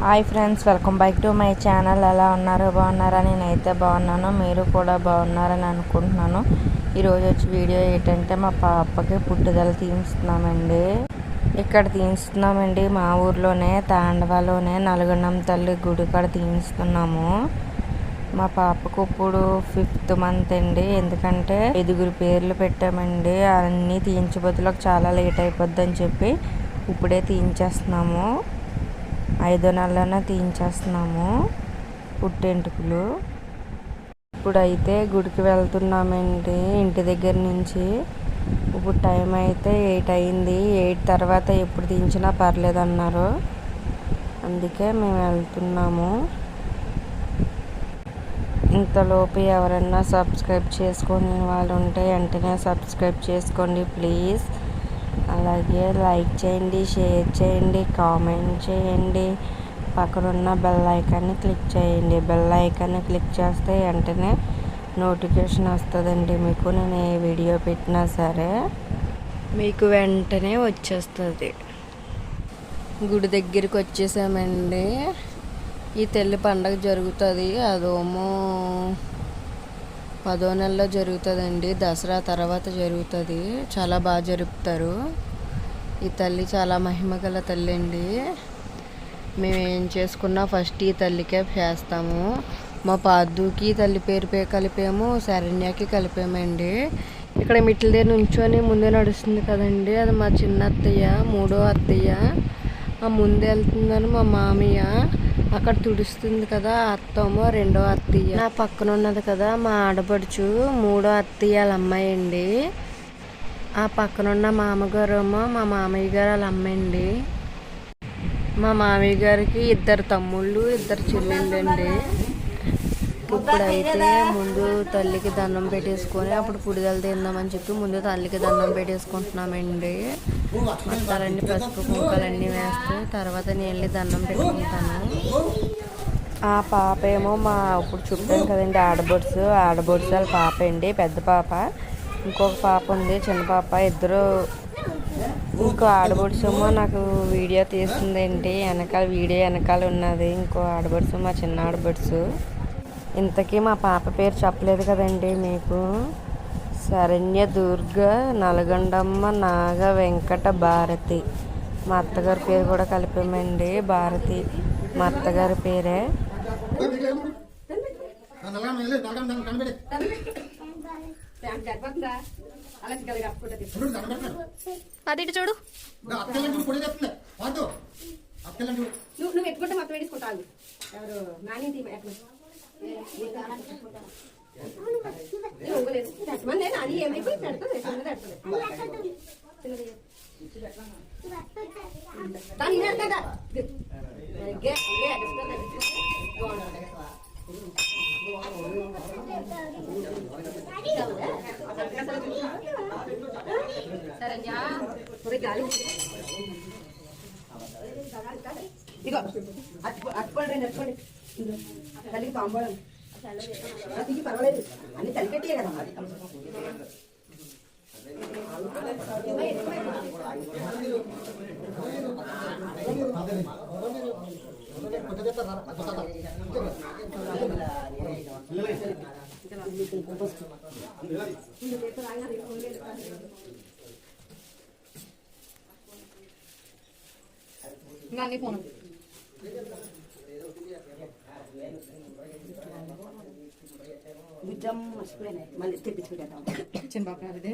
Hi friends welcome back to my channel. ఎలా ఉన్నారు? బాగున్నారా? నేనైతే బాగున్నాను. మీరు కూడా బాగున్నారని అనుకుంటున్నాను. ఈరోజు వచ్చి వీడియో ఏంటంటే మా పాపకి పుట్టుదల తీయిస్తున్నామండి ఇక్కడ తీయిస్తున్నామండి మా ఊర్లోనే తాండవలోనే నలుగొండం తల్లి గుడి కాడ తీయిస్తున్నాము మా పాపకు ఇప్పుడు ఫిఫ్త్ మంత్ అండి. ఎందుకంటే ఐదుగురు పేర్లు పెట్టామండి. అన్నీ తీయించబోతులకు చాలా లేట్ అయిపోద్ది అని చెప్పి ఇప్పుడే తీయించేస్తున్నాము. ఐదో నెలలోనే తీయించేస్తున్నాము పుట్టెంటుకులు. ఇప్పుడైతే గుడికి వెళ్తున్నామండి ఇంటి దగ్గర నుంచి. ఇప్పుడు టైం అయితే ఎయిట్ అయింది. ఎయిట్ తర్వాత ఎప్పుడు తీయించినా పర్లేదు అన్నారు అందుకే మేము వెళ్తున్నాము. ఇంతలోపు ఎవరన్నా సబ్స్క్రైబ్ చేసుకుని వాళ్ళు ఉంటే వెంటనే సబ్స్క్రైబ్ చేసుకోండి ప్లీజ్. అలాగే లైక్ చేయండి షేర్ చేయండి కామెంట్ చేయండి. పక్కనున్న బెల్ ఐకాన్ని క్లిక్ చేయండి. బెల్ ఐకాన్ని క్లిక్ చేస్తే వెంటనే నోటిఫికేషన్ వస్తుందండి మీకు. నేను ఏ వీడియో పెట్టినా సరే మీకు వెంటనే వచ్చేస్తుంది. గుడి దగ్గరికి వచ్చేసామండి. ఈ తెల్లి పండగ జరుగుతుంది. అదేమో పదో నెలలో జరుగుతుందండి. దసరా తర్వాత జరుగుతుంది. చాలా బాగా జరుపుతారు. ఈ తల్లి చాలా మహిమ గల తల్లి అండి. మేము ఏం చేసుకున్నా ఫస్ట్ ఈ తల్లికే చేస్తాము. మా పాదుకి తల్లి పేరు పే కలిపాము శరణ్యకి కలిపామండి. ఇక్కడ మిట్ల దగ్గర నుంచొని ముందే నడుస్తుంది కదండి. అది మా చిన్న అత్తయ్య మూడో అత్తయ్య. ఆ ముందే వెళ్తుందని మా మామయ్య. అక్కడ తుడుస్తుంది కదా అత్తమ్మో రెండో అత్తయ్య. నా పక్కన ఉన్నది కదా మా ఆడపడుచు మూడో అత్తయ్య వాళ్ళ అమ్మాయి అండి. ఆ పక్కనున్న మామగారేమో మా మామయ్య గారు వాళ్ళ అమ్మండి. మా మామయ్య గారికి ఇద్దరు తమ్ముళ్ళు ఇద్దరు చెల్లెళ్ళు అండి ఇప్పుడైతే ముందు తల్లికి దండం పెట్టేసుకొని అప్పుడు పుడిదలు తిందామని చెప్పి ముందు తల్లికి దండం పెట్టేసుకుంటున్నామండి. మొత్తాలన్నీ పసుపు కుంకాలన్నీ వేస్తే తర్వాత నేను వెళ్ళి దండం పెట్టుకుంటాను. ఆ పాప ఏమో మా ఇప్పుడు చెప్పాను కదండి ఆడబొడ్స్. ఆడబొడ్స్ వాళ్ళ పాప అండి పెద్ద పాప. ఇంకొక పాప ఉంది చిన్న పాప ఇద్దరు ఇంకో ఆడబొడ్స్ ఏమో నాకు వీడియో తీస్తుందండి వెనకాల వీడియో వెనకాల ఉన్నది ఇంకో ఆడబొడ్స్ మా చిన్న ఆడబడుసు ఇంతకీ మా పాప పేరు చెప్పలేదు కదండి మీకు శరణ్య దుర్గ నల్గొండమ్మ నాగ వెంకట భారతి మా అత్తగారి పేరు కూడా కలిపామండి భారతి మా అత్తగారి పేరే అది ఇటు చూడు నువ్వు నువ్వు ఎత్తుకుంటే మొత్తం వేసుకుంటాను ఎవరు నాని అది ఏమైపోయి దాని ఇది పెడతాడా గే గే సరే గాలి ఇగో అటు అట్టుకోండి రండి అట్టుకోండి తల్లికి తాంబూలం అతికి పర్వాలేదు. అన్ని తల్లి పెట్టే కదా మరి. ఇంకా బిడ్డం మర్చిపోయినాయి. మళ్ళీ తెప్పించుకుంటాం. చిన్న పాప అదే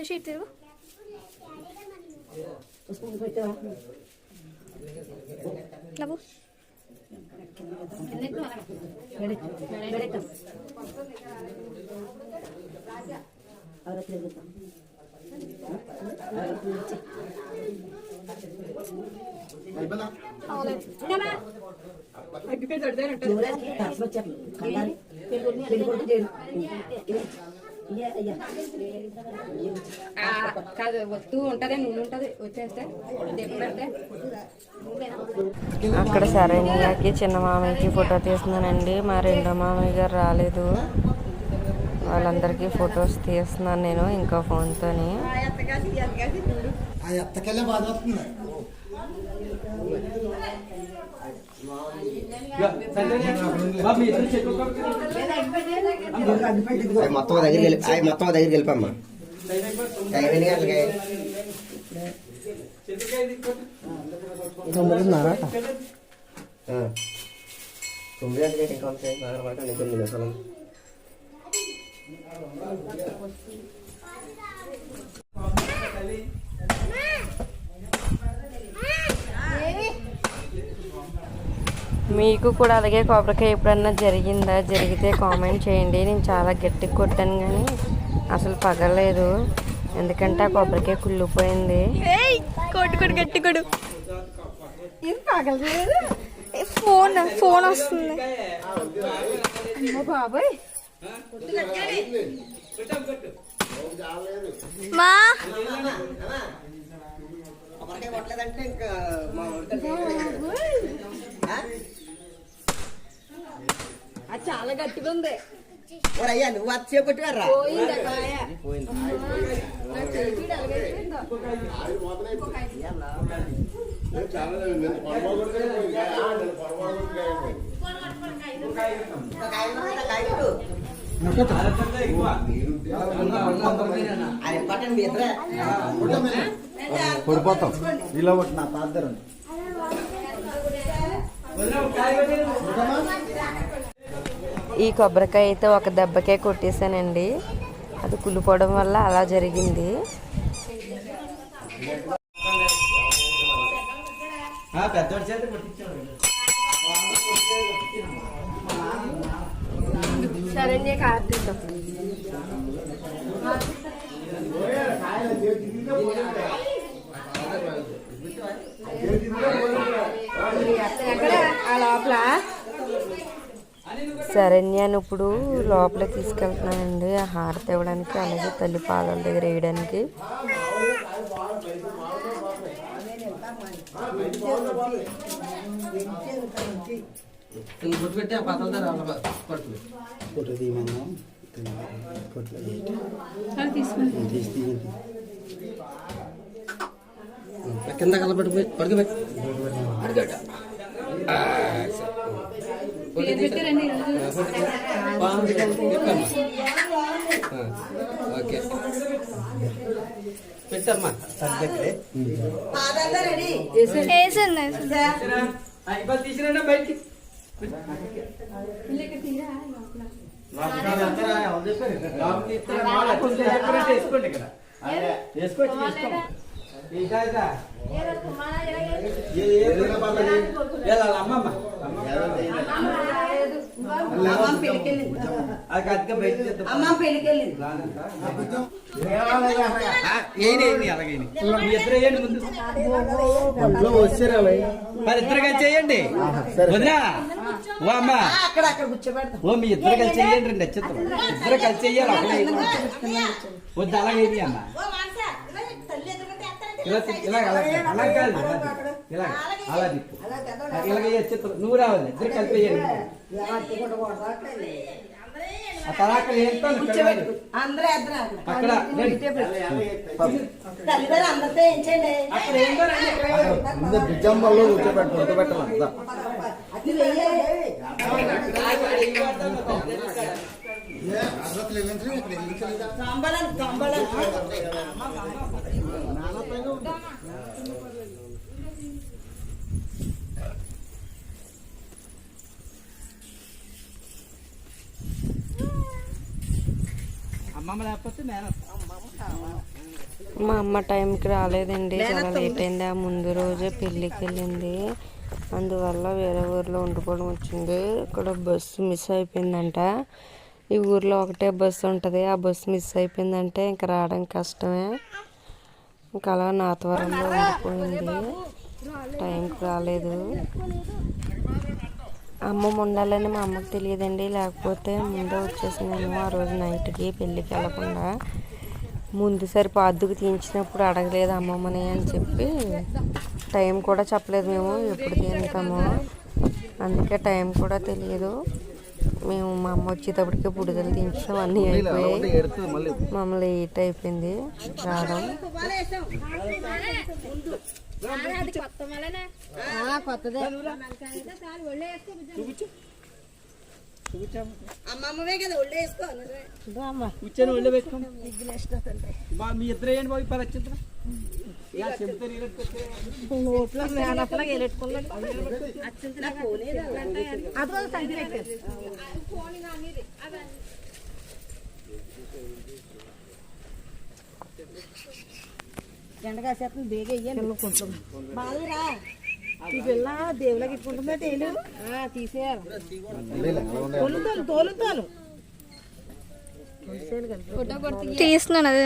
എഷി ഇട്ടു ലബു അവരത്തിലെടുക്കാം కాదు వస్తూ ఉంటది నూనె ఉంటది వచ్చేస్తే అక్కడ సరైనకి చిన్న మామయ్యకి ఫోటో తీస్తున్నానండి. మా రెండో మామయ్య గారు రాలేదు. వాళ్ళందరికీ ఫొటోస్ తీస్తున్నాను నేను ఇంకా ఫోన్తోని ఆ ఎత్తకెళ్ళే బాధ వస్తుంది మొత్తం దగ్గరికి అవి మొత్తం ఓ దగ్గరికి వెళ్ళిపోమ్మా తొమ్మిదిన్నర. తొమ్మిది ఇంకా పడకండి తొమ్మిది మీకు కూడా అలాగే కొబ్బరికాయ ఎప్పుడన్నా జరిగిందా? జరిగితే కామెంట్ చేయండి. నేను చాలా గట్టిగా కొట్టాను కానీ అసలు పగలేదు. ఎందుకంటే ఆ కొబ్బరికాయ కుళ్ళిపోయింది. కొట్టు కొట్టు గట్టి కొడు ఏ, ఫోన్ ఫోన్ వస్తుంది. బాబాయ్. మా. ఇంకా అది చాలా గట్టిగా ఉంది. అయ్యా నువ్వు అది ఇద్దరే. పడిపోతాం. ఇలా ఒకటి నా తాద్దరు ఈ కొబ్బరికాయ అయితే ఒక దెబ్బకే కొట్టేశానండి. అది కుళ్ళిపోవడం వల్ల అలా జరిగింది. శరణ్య కార్తీకం. ఎక్కడ? ఆ లోపల? శరణ్యాన్ని ఇప్పుడు లోపల తీసుకెళ్తున్నానండి. ఆ హారతి ఇవ్వడానికి అలాగే తల్లి పాదాల దగ్గర వేయడానికి. కింద కలబడి పడుకోబెట్టి పడుకోట ఓకే పెట్టమ్మా తగ్గట్లే వేసింది అమ్మ పెళ్ళికెళ్ళింది ఒంట్లో వచ్చారు అలా మరి ఇద్దరు కలిసి చేయండి వదినా ఓ అమ్మ ఓ మీ ఇద్దరు కలిసి చేయండి రండి నచ్చుతాం. ఇద్దరు కలిసి చెయ్యాలి ఒకటే వద్దు అలాగే అమ్మ. ఇలా ఇలా అలా కాదు ఇలా అలా తిప్పు. ఇలాగే చిత్రం నువ్వు రావాలి ఇద్దరు ఆ ఏంటాను అందరూ ఇద్దరు అక్కడ. అందరితో ఏంచండి అక్కడ ఏంటో రండి, ఇక్కడ రండి. ముందు బ్రిడ్జంబాల్లో కూర్చోబెట్టి పడుకోబెట్టాలి అది మా అమ్మ టైంకి రాలేదండి. చాలా లేట్ అయింది. ఆ ముందు రోజే పెళ్ళికి వెళ్ళింది. అందువల్ల వేరే ఊర్లో ఉండిపోవడం వచ్చింది. ఇక్కడ బస్సు మిస్ అయిపోయిందంట. ఈ ఊర్లో ఒకటే బస్సు ఉంటుంది. ఆ బస్సు మిస్ అయిపోయిందంటే ఇంకా రావడం కష్టమే. ఇంకా అలా నాతవరంలో ఉండిపోయింది. టైంకి రాలేదు. అమ్మమ్మ ఉండాలని మా అమ్మకు తెలియదండి. లేకపోతే ముందే వచ్చేసిందేమో ఆ రోజు నైట్కి పెళ్ళికి వెళ్ళకుండా. ముందు సరి పాదుకు తీయించినప్పుడు అడగలేదు అమ్మమ్మని అని చెప్పి. టైం కూడా చెప్పలేదు మేము. ఎప్పుడు తింటామో అందుకే టైం కూడా తెలియదు. మేము మా అమ్మ వచ్చేటప్పటికి బుడిదలు తీయించాం అన్నీ అయిపోయాయి. మళ్ళీ. మమ్మల్ని లేట్ అయిపోయింది రావడం. వేసుకో కూర్చొని ఒళ్ళో పెట్టుకోండి బా మీ ఇద్దరు ఏంటి బాబు పది వచ్చింది ఇలా చెప్తారు ఎండ కాసేస్తుంది బేగ వెయ్యాలి బాగురా పిల్ల దేవులకి ఇట్టుకుంటుందా తేలు తీసేయాలి. తోలుతాను తోలుతాను తీస్తున్నాను అదే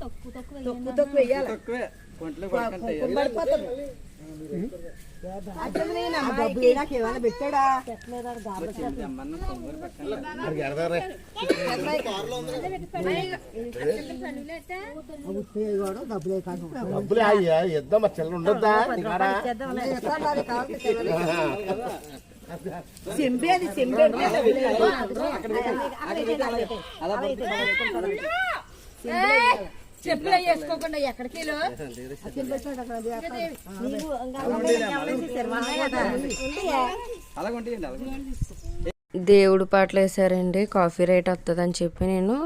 తక్కువ తక్కువ వెయ్యాలి తక్కువే పడిపోతుంది డబ్బులు అయ్యా ఇద్దాం మా చిల్లర ఉండొద్దా చెంపేది చెంపేది చెప్పులు వేసుకోకుండా ఎక్కడికి దేవుడు పాటలు వేసారండి కాఫీ రైట్ వస్తుందని చెప్పి నేను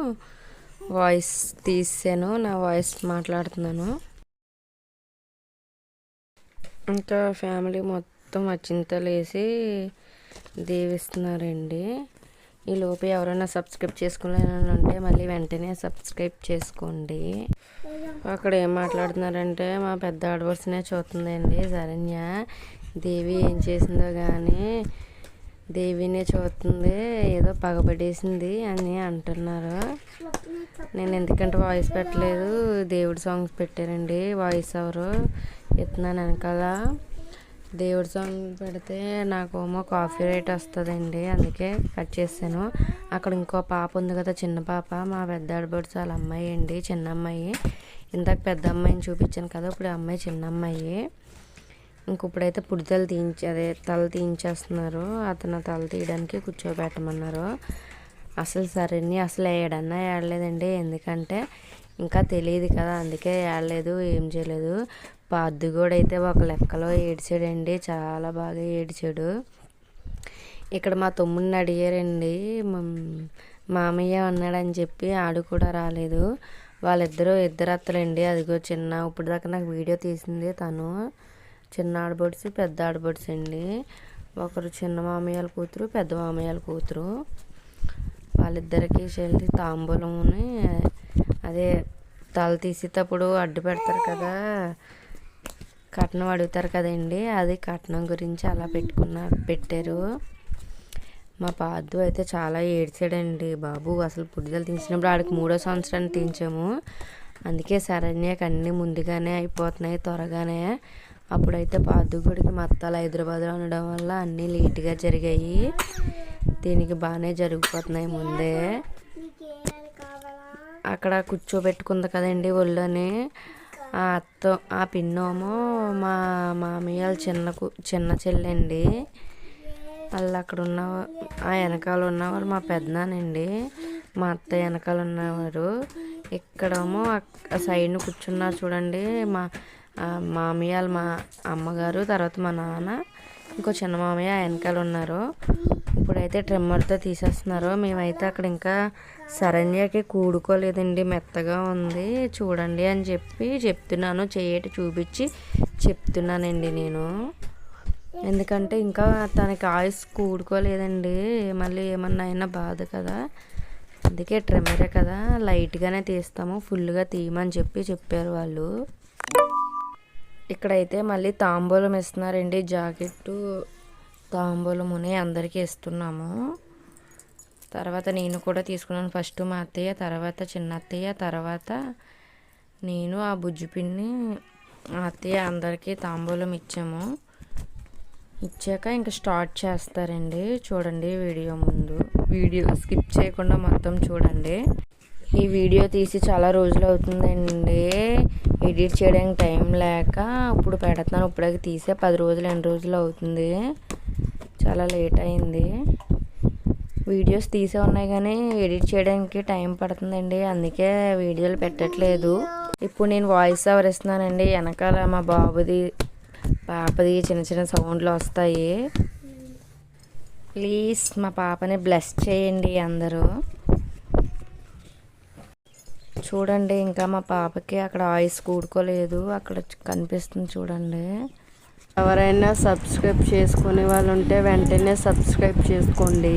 వాయిస్ తీసాను. నా వాయిస్ మాట్లాడుతున్నాను. ఇంకా ఫ్యామిలీ మొత్తం అచ్చింతలేసి వేసి దీవిస్తున్నారండి. ఈ లోపు ఎవరైనా సబ్స్క్రైబ్ చేసుకోలేనంటే మళ్ళీ వెంటనే సబ్స్క్రైబ్ చేసుకోండి. అక్కడ ఏం మాట్లాడుతున్నారంటే మా పెద్ద ఆడవర్సనే చూస్తుందండి శరణ్య. దేవి ఏం చేసిందో కానీ దేవినే చూస్తుంది ఏదో పగబడేసింది అని అంటున్నారు. నేను ఎందుకంటే వాయిస్ పెట్టలేదు దేవుడి సాంగ్స్ పెట్టారండి. వాయిస్ ఎవరు ఎత్తున్నాను వెనకాల? దేవుడి సాంగ్ పెడితే నాకేమో కాఫీ రేట్ వస్తుందండి అందుకే కట్ చేశాను. అక్కడ ఇంకో పాప ఉంది కదా చిన్న పాప మా పెద్ద ఆడబడుచు వాళ్ళ అమ్మాయి అండి చిన్న అమ్మాయి. ఇందాక పెద్ద అమ్మాయిని చూపించాను కదా ఇప్పుడు అమ్మాయి చిన్న అమ్మాయి. ఇంక ఇప్పుడైతే పుడితలు తీయించి అదే తల తీయించేస్తున్నారు. అతను తల తీయడానికి కూర్చోబెట్టమన్నారు. అసలు సరేని అసలు ఏడన్నా ఏడలేదండి ఎందుకంటే ఇంకా తెలియదు కదా అందుకే ఏడలేదు ఏం చేయలేదు. పాద్దు కూడా అయితే ఒక లెక్కలో ఏడ్చాడండి. చాలా బాగా ఏడ్చాడు. ఇక్కడ మా తమ్ముడిని అడిగారండి మామయ్య ఉన్నాడని చెప్పి ఆడు కూడా రాలేదు. వాళ్ళిద్దరూ ఇద్దరు అత్తలండి. అదిగో చిన్న ఇప్పుడు దాకా నాకు వీడియో తీసింది తను. చిన్న ఆడబడుసు పెద్ద ఆడబడుసు అండి. ఒకరు చిన్న మామయ్యల కూతురు పెద్ద మామయ్యల కూతురు. వాళ్ళిద్దరికీ చెల్లి తాంబూలంని అదే తల తీసేటప్పుడు అడ్డు పెడతారు కదా. కట్నం అడుగుతారు కదండి. అది కట్నం గురించి అలా పెట్టుకున్న పెట్టారు. మా పాదు అయితే చాలా ఏడ్చాడండి బాబు. అసలు పుట్టుదల తీసినప్పుడు ఆడికి మూడో సంవత్సరాన్ని తీంచాము అందుకే శరణ్యకి అన్నీ ముందుగానే అయిపోతున్నాయి త్వరగానే. అప్పుడైతే పాదు గుడికి మత్తాలు హైదరాబాద్లో ఉండడం వల్ల అన్నీ లేట్గా జరిగాయి. దీనికి బాగానే జరిగిపోతున్నాయి ముందే. అక్కడ కూర్చోబెట్టుకుంది కదండి ఒళ్ళోనే. ఆ అత్త ఆ పిన్నోమో మా మామయ్య వాళ్ళ చిన్న కు- చిన్న చెల్లండి. వాళ్ళు అక్కడ ఉన్న ఆ వెనకాల ఉన్నవారు మా పెద్దనానండి మా అత్త వెనకాల ఉన్నవారు. ఇక్కడేమో సైడ్ను కూర్చున్నారు చూడండి. మా ఆ మామయ్య వాళ్ళ మా అమ్మగారు తర్వాత మా నాన్న ఇంకో చిన్న మామయ్య వెనకాల ఉన్నారు. ఇప్పుడైతే ట్రిమ్మర్తో తీసేస్తున్నారు. మేమైతే అక్కడ ఇంకా సరంజాకి కూడుకోలేదండి. మెత్తగా ఉంది. చూడండి అని చెప్పి చెప్తున్నాను. చేయటి చూపించి చెప్తున్నానండి నేను. ఎందుకంటే ఇంకా తనకి ఆయుస్ కూడుకోలేదండి. మళ్ళీ ఏమన్నా అయినా బాధ కదా. అందుకే ట్రిమ్మరే కదా. లైట్గానే తీస్తాము. ఫుల్గా తీయమని చెప్పి చెప్పారు వాళ్ళు. ఇక్కడైతే మళ్ళీ తాంబూలం ఇస్తున్నారండి జాకెట్టు తాంబూలముని అందరికీ ఇస్తున్నాము తర్వాత నేను కూడా తీసుకున్నాను. ఫస్ట్ మా అత్తయ్య తర్వాత చిన్న అత్తయ్య తర్వాత నేను ఆ బుజ్జి పిన్ని ఆ అత్తయ్య అందరికీ తాంబూలం ఇచ్చాము. ఇచ్చాక ఇంకా స్టార్ట్ చేస్తారండి. చూడండి వీడియో ముందు. వీడియో స్కిప్ చేయకుండా మొత్తం చూడండి. ఈ వీడియో తీసి చాలా రోజులు అవుతుందండి. ఎడిట్ చేయడానికి టైం లేక ఇప్పుడు పెడతాను. ఇప్పుడే తీసే పది రోజులు ఎన్ని రోజులు అవుతుంది. చాలా లేట్ అయింది. వీడియోస్ తీసే ఉన్నాయి కానీ ఎడిట్ చేయడానికి టైం పడుతుందండి. అందుకే వీడియోలు పెట్టట్లేదు. ఇప్పుడు నేను వాయిస్ ఓవర్ ఇస్తున్నానండి. వెనకాల మా బాబుది పాపది చిన్న చిన్న సౌండ్లు వస్తాయి. ప్లీజ్ మా పాపని బ్లెస్ చేయండి అందరూ. చూడండి ఇంకా మా పాపకి అక్కడ ఆయిస్ కూడుకోలేదు. అక్కడ కనిపిస్తుంది చూడండి. ఎవరైనా సబ్స్క్రైబ్ చేసుకునే వాళ్ళు ఉంటే వెంటనే సబ్స్క్రైబ్ చేసుకోండి.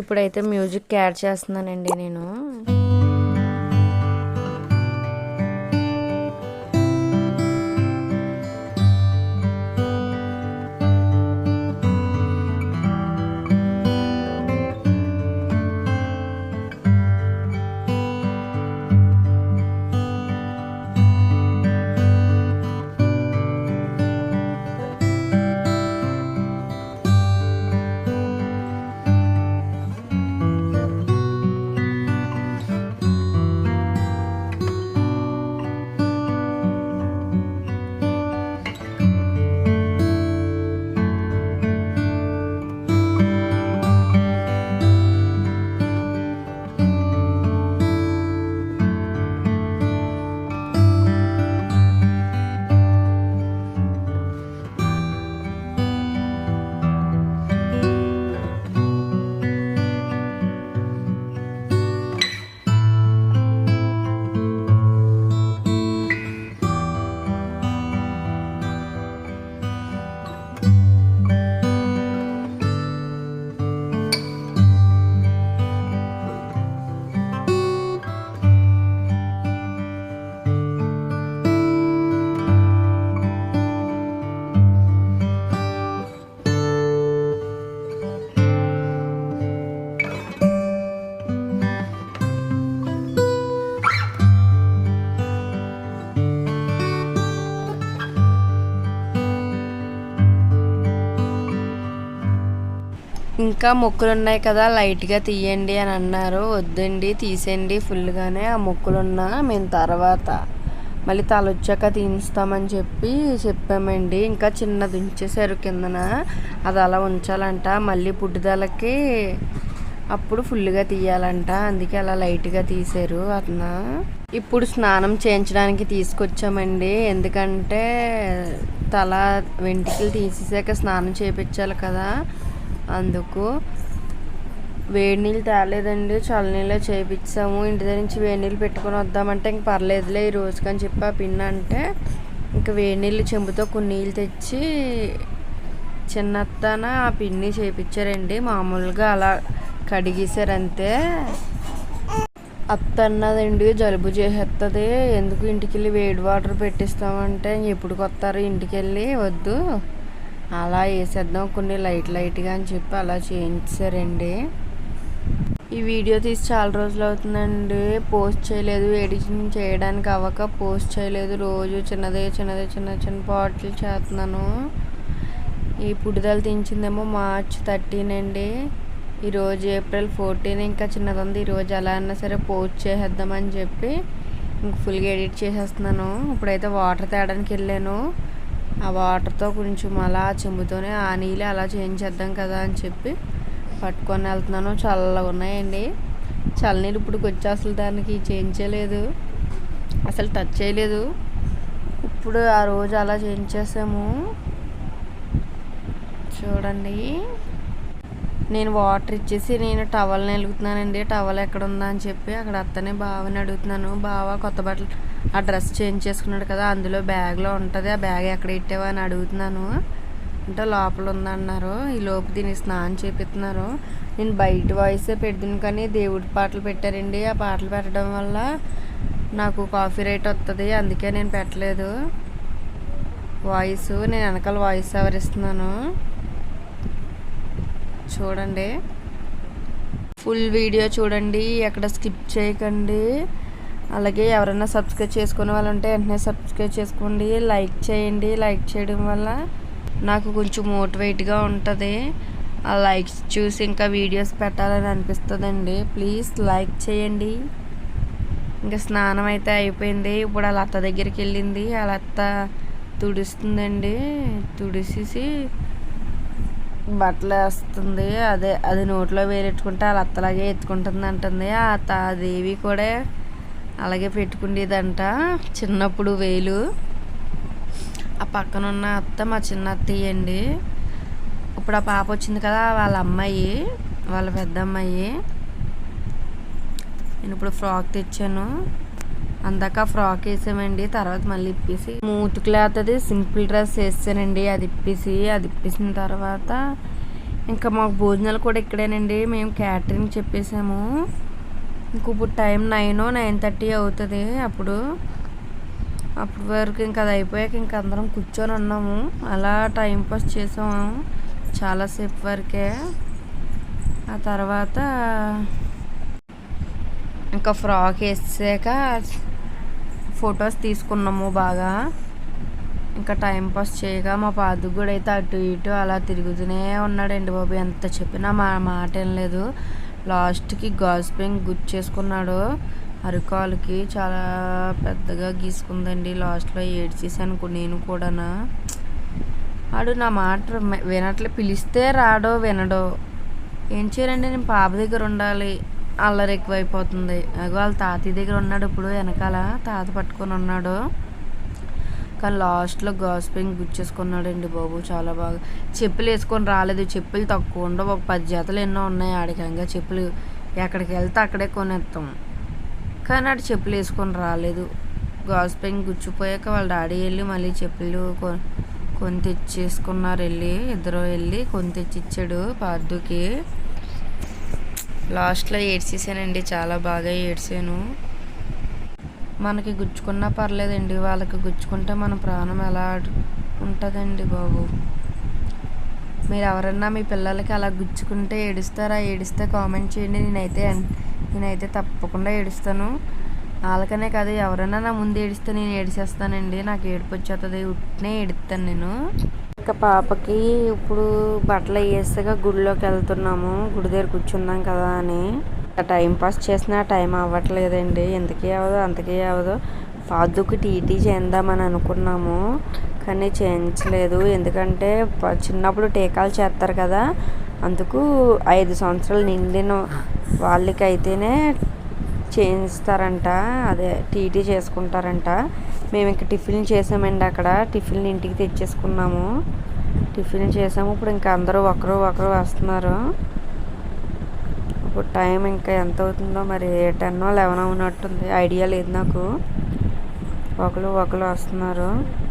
ఇప్పుడైతే మ్యూజిక్ యాడ్ చేస్తున్నానండి నేను. ఇంకా మొక్కులు ఉన్నాయి కదా లైట్గా తీయండి అని అన్నారు. వద్దండి తీసేయండి ఫుల్గానే. ఆ మొక్కులున్నా మేము తర్వాత మళ్ళీ తల వచ్చాక తీస్తామని చెప్పి చెప్పామండి. ఇంకా చిన్నది ఉంచేసారు కిందన. అది అలా ఉంచాలంట. మళ్ళీ పుట్టుదలకి అప్పుడు ఫుల్గా తీయాలంట. అందుకే అలా లైట్గా తీసారు అతను ఇప్పుడు స్నానం చేయించడానికి తీసుకొచ్చామండి. ఎందుకంటే తల వెంట్రుకలు తీసేసాక స్నానం చేయించాలి కదా. అందుకు వేడి నీళ్ళు తేలేదండి. చల్లనీళ్ళే చేయించాము ఇంటి దగ్గర నుంచి వేడి నీళ్ళు పెట్టుకొని వద్దామంటే ఇంక పర్లేదులే ఈ రోజుకని చెప్పి ఆ పిన్న అంటే ఇంకా వేడి నీళ్ళు చెంబుతో కొన్ని నీళ్ళు తెచ్చి చిన్నత్తన ఆ పిన్ని చేయించారండి మామూలుగా అలా కడిగేశారంతే అత్త అన్నదండి జలుబు చేసేస్తుంది ఎందుకు ఇంటికి వెళ్ళి వేడి వాటర్ పెట్టిస్తామంటే ఎప్పుడు కొత్తారు? ఇంటికి వెళ్ళి వద్దు. అలా వేసేద్దాం కొన్ని లైట్ లైట్గా అని చెప్పి అలా చేయించారండి. ఈ వీడియో తీసి చాలా రోజులు అవుతుందండి. పోస్ట్ చేయలేదు. ఎడిటింగ్ చేయడానికి అవ్వక పోస్ట్ చేయలేదు. రోజు చిన్నదే చిన్నదే చిన్న చిన్న పాటలు చేస్తున్నాను. ఈ పుడిదలు తెంచిందేమో మార్చ్ థర్టీన్ అండి. ఈరోజు ఏప్రిల్ ఫోర్టీన్. ఇంకా చిన్నది ఉంది ఈరోజు ఎలా అన్నా సరే పోస్ట్ చేసేద్దామని చెప్పి ఇంక ఫుల్గా ఎడిట్ చేసేస్తున్నాను. ఇప్పుడైతే వాటర్ తేడానికి వెళ్ళాను. ఆ వాటర్తో కొంచెం అలా చెంబుతోనే ఆ నీళ్ళు అలా చేయించేద్దాం కదా అని చెప్పి పట్టుకొని వెళ్తున్నాను. చల్లగా ఉన్నాయండి. చల్లనీళ్ళు ఇప్పుడు వచ్చి అసలు దానికి చేయించలేదు. అసలు టచ్ చేయలేదు. ఇప్పుడు ఆ రోజు అలా చేయించేసాము. చూడండి. నేను వాటర్ ఇచ్చేసి నేను టవల్ వెలుగుతున్నానండి. టవల్ ఎక్కడ ఉందా అని చెప్పి అక్కడ అత్తనే బావని అడుగుతున్నాను. బావ కొత్త బట్టలు ఆ డ్రెస్ చేంజ్ చేసుకున్నాడు కదా అందులో బ్యాగ్లో ఉంటుంది. ఆ బ్యాగ్ ఎక్కడ ఇట్టావా అని అడుగుతున్నాను. అంటే లోపల ఉందన్నారు. ఈ లోపు దీన్ని స్నానం చేపిస్తున్నారు. నేను బయట వాయిసే పెడుతుంది కానీ దేవుడి పాటలు పెట్టారండి. ఆ పాటలు పెట్టడం వల్ల నాకు కాఫీ రైట్ వస్తుంది అందుకే నేను పెట్టలేదు. వాయిస్ నేను వెనకాల వాయిస్ ఎవరిస్తున్నాను చూడండి. ఫుల్ వీడియో చూడండి. ఎక్కడ స్కిప్ చేయకండి. అలాగే ఎవరైనా సబ్స్క్రైబ్ చేసుకునే వాళ్ళు ఉంటే వెంటనే సబ్స్క్రైబ్ చేసుకోండి. లైక్ చేయండి. లైక్ చేయడం వల్ల నాకు కొంచెం మోటివేట్గా ఉంటుంది. ఆ లైక్స్ చూసి ఇంకా వీడియోస్ పెట్టాలని అనిపిస్తుందండి. ప్లీజ్ లైక్ చేయండి. ఇంకా స్నానం అయితే అయిపోయింది. ఇప్పుడు వాళ్ళ అత్త దగ్గరికి వెళ్ళింది. వాళ్ళ అత్త తుడుస్తుందండి. తుడిసేసి బట్టలు వేస్తుంది. అదే అది నోట్లో వేరెట్టుకుంటే వాళ్ళ అత్తలాగే ఎత్తుకుంటుంది అంటుంది ఆ అత్త దేవి కూడా అలాగే పెట్టుకునేదంట చిన్నప్పుడు వేలు. ఆ పక్కన ఉన్న అత్త మా చిన్న అత్తయ్య అండి ఇప్పుడు ఆ పాప వచ్చింది కదా వాళ్ళ అమ్మాయి వాళ్ళ పెద్ద అమ్మాయి నేను ఇప్పుడు ఫ్రాక్ తెచ్చాను. అందాక ఫ్రాక్ వేసామండి తర్వాత మళ్ళీ ఇప్పేసి. మూత్ క్లాత్ అది సింపుల్ డ్రెస్ వేసానండి అది ఇప్పేసి అది ఇప్పేసిన తర్వాత. ఇంకా మాకు భోజనాలు కూడా ఇక్కడేనండి మేము క్యాటరింగ్ చెప్పేసాము. ఇంక ఇప్పుడు టైం నైన్ నైన్ థర్టీ అవుతుంది. అప్పుడు అప్పటి వరకు ఇంకా అది అయిపోయాక ఇంక అందరం కూర్చొని ఉన్నాము. అలా టైం పాస్ చేసాము చాలాసేపు వరకే. ఆ తర్వాత ఇంకా ఫ్రాక్ వేసాక ఫొటోస్ తీసుకున్నాము బాగా. ఇంకా టైం పాస్ చేయగా మా పాదు కూడా అయితే అటు ఇటు అలా తిరుగుతూనే ఉన్నాడండి బాబు. ఎంత చెప్పినా మా మాట ఏం లేదు. లాస్ట్కి గాజుపెంగ్ గుర్తు చేసుకున్నాడు అరికాలుకి చాలా పెద్దగా గీసుకుందండి. లాస్ట్లో ఏడ్చేసాను నేను కూడానా. ఆడు నా మాట వినట్లే. పిలిస్తే రాడో వినడో. ఏం చేయాలండి? నేను పాప దగ్గర ఉండాలి. అల్లరి ఎక్కువైపోతుంది. అగో వాళ్ళ తాతయ్య దగ్గర ఉన్నాడు ఇప్పుడు. వెనకాల తాత పట్టుకొని ఉన్నాడు. కానీ లాస్ట్లో గాస్ గుచ్చేసుకున్నాడండి బాబు చాలా బాగా. చెప్పులు వేసుకొని రాలేదు చెప్పులు తక్కువ ఉండవు. ఒక పది జతలు ఎన్నో ఉన్నాయి ఆడికంగా. చెప్పులు ఎక్కడికి వెళ్తే అక్కడే కొనేస్తాం కానీ ఆడు చెప్పులు వేసుకొని రాలేదు. గాస్ గుచ్చిపోయాక వాళ్ళ డాడీ వెళ్ళి మళ్ళీ చెప్పులు కొ- కొని తెచ్చేసుకున్నారు వెళ్ళి. ఇద్దరు వెళ్ళి కొని తెచ్చిచ్చాడు పార్థుకి లాస్ట్లో ఏడ్చేసానండి చాలా బాగా ఏడ్చాను. మనకి గుచ్చుకున్నా పర్లేదండి. వాళ్ళకి గుచ్చుకుంటే మన ప్రాణం ఎలా ఉంటుందండి బాబు. మీరు ఎవరన్నా మీ పిల్లలకి అలా గుచ్చుకుంటే ఏడుస్తారా? ఏడిస్తే కామెంట్ చేయండి. నేనైతే నేనైతే తప్పకుండా ఏడుస్తాను. వాళ్ళకనే కాదు ఎవరైనా నా ముందు ఏడిస్తే నేను ఏడిచేస్తానండి. నాకు ఏడుపు వచ్చేస్తుంది ఉట్నే ఏడుస్తాను నేను. ఇక పాపకి ఇప్పుడు బట్టలు వేసాక గుడిలోకి వెళ్తున్నాము. గుడి దగ్గర కూర్చున్నాం కదా అని. టైం పాస్ చేసినా టైం అవ్వట్లేదండి. ఎందుకే అవ్వదు అంతకే అవ్వదు. పాదుకు టీటీ చేద్దామని అనుకున్నాము కానీ చేయించలేదు. ఎందుకంటే చిన్నప్పుడు టీకాలు చేస్తారు కదా అందుకు ఐదు సంవత్సరాలు నిండిన వాళ్ళకి అయితేనే చేయిస్తారంట. అదే టీటీ చేసుకుంటారంట. మేము ఇంక టిఫిన్ చేసామండి అక్కడ. టిఫిన్ ఇంటికి తెచ్చేసుకున్నాము. టిఫిన్ చేసాము. ఇప్పుడు ఇంకా అందరూ ఒకరు ఒకరు వస్తున్నారు. ఇప్పుడు టైం ఇంకా ఎంత అవుతుందో మరి టెన్ లెవెన్ అవునట్టుంది ఐడియా లేదు నాకు. ఒకరు ఒకరు వస్తున్నారు.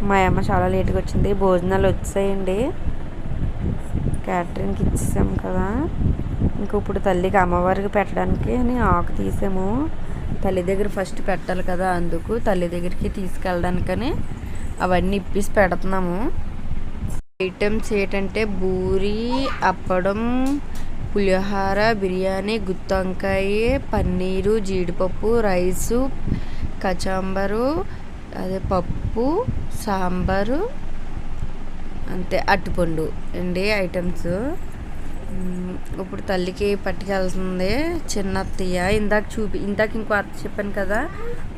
మా అమ్మ చాలా లేట్గా వచ్చింది. భోజనాలు వచ్చాయండి. క్యాటరింగ్కి ఇచ్చేసాము కదా. ఇంక ఇప్పుడు తల్లికి అమ్మవారికి పెట్టడానికి నేను ఆకు తీసాము. తల్లి దగ్గర ఫస్ట్ పెట్టాలి కదా అందుకు తల్లి దగ్గరికి తీసుకెళ్ళడానికని అవన్నీ ఇప్పేసి పెడుతున్నాము. ఐటమ్స్ ఏంటంటే బూరి అప్పడం పులిహోర బిర్యానీ గుత్తొంకాయ పన్నీరు జీడిపప్పు రైసు కచాంబరు అదే పప్పు సాంబారు అంతే అట్టుపండు అండి ఐటమ్స్. ఇప్పుడు తల్లికి పట్టుకెళ్తుంది చిన్న అత్తయ్య. ఇందాక చూపి ఇందాక ఇంకో అత్త చెప్పాను కదా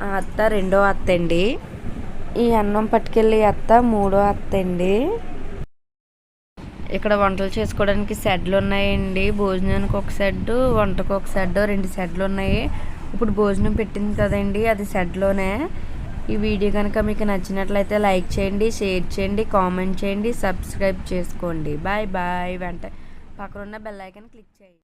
ఆ అత్త రెండో అత్త అండి ఈ అన్నం పట్టుకెళ్ళి అత్త మూడో అత్త అండి ఇక్కడ వంటలు చేసుకోవడానికి షెడ్లు ఉన్నాయండి. భోజనానికి ఒక షెడ్ వంటకు ఒక షెడ్ రెండు షెడ్లు ఉన్నాయి. ఇప్పుడు భోజనం పెట్టింది కదండి అది షెడ్లోనే. ఈ వీడియో కనుక మీకు నచ్చినట్లయితే లైక్ చేయండి షేర్ చేయండి కామెంట్ చేయండి సబ్స్క్రైబ్ చేసుకోండి. Bye bye. వెంట పక్కన ఉన్న బెల్ ఐకాన్ క్లిక్ చేయండి.